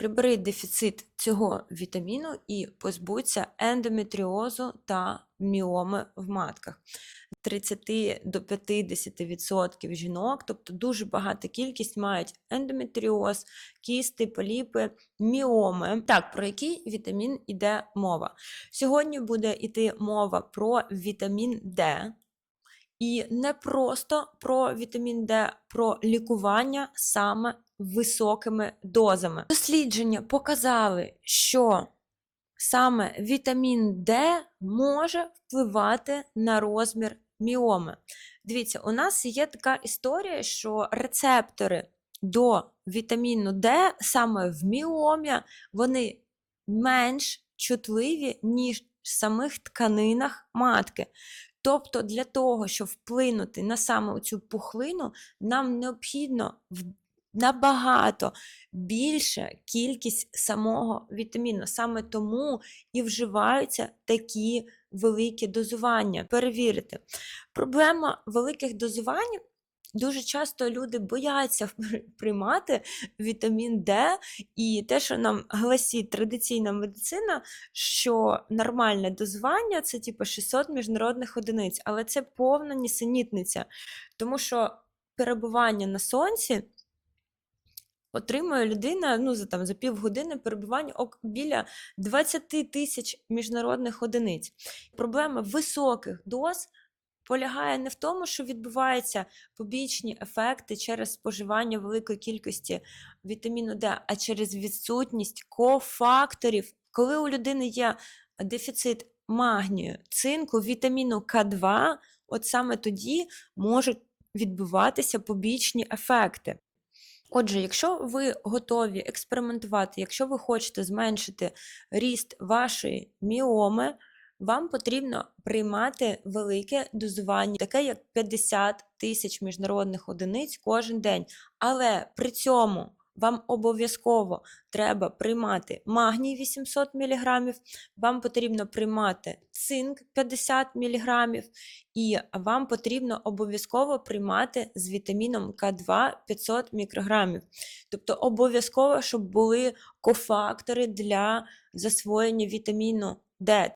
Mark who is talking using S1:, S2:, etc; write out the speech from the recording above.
S1: Прибери дефіцит цього вітаміну і позбудься ендометріозу та міоми в матках. 30 до 50% жінок, тобто дуже багата кількість мають ендометріоз, кісти, поліпи, міоми. Так, про який вітамін іде мова? Сьогодні буде йти мова про вітамін Д. І не просто про вітамін Д, про лікування саме високими дозами. Дослідження показали, що саме вітамін Д може впливати на розмір міоми. Дивіться, у нас є така історія, що рецептори до вітаміну Д саме в міомі, вони менш чутливі, ніж в самих тканинах матки. Тобто для того, щоб вплинути на саме цю пухлину, нам необхідно в- набагато більша кількість самого вітаміну. Саме тому і вживаються такі великі дозування. Перевірити. Проблема великих дозувань. Дуже часто люди бояться при- приймати вітамін Д, і те, що нам гласить традиційна медицина, що нормальне дозування це типу 600 міжнародних одиниць, але це повна нісенітниця, тому що перебування на сонці отримує людина ну, за, там, за півгодини перебування біля 20 тисяч міжнародних одиниць. Проблема високих доз полягає не в тому, що відбуваються побічні ефекти через споживання великої кількості вітаміну Д, а через відсутність кофакторів. Коли у людини є дефіцит магнію, цинку, вітаміну К2, от саме тоді можуть відбуватися побічні ефекти. Отже, якщо ви готові експериментувати, якщо ви хочете зменшити ріст вашої міоми, вам потрібно приймати велике дозування, таке як 50 тисяч міжнародних одиниць кожен день. Але при цьому вам обов'язково треба приймати магній 800 мг, вам потрібно приймати цинк 50 мг, і вам потрібно обов'язково приймати з вітаміном К2 500 мікрограмів. Тобто обов'язково, щоб були кофактори для засвоєння вітаміну Д.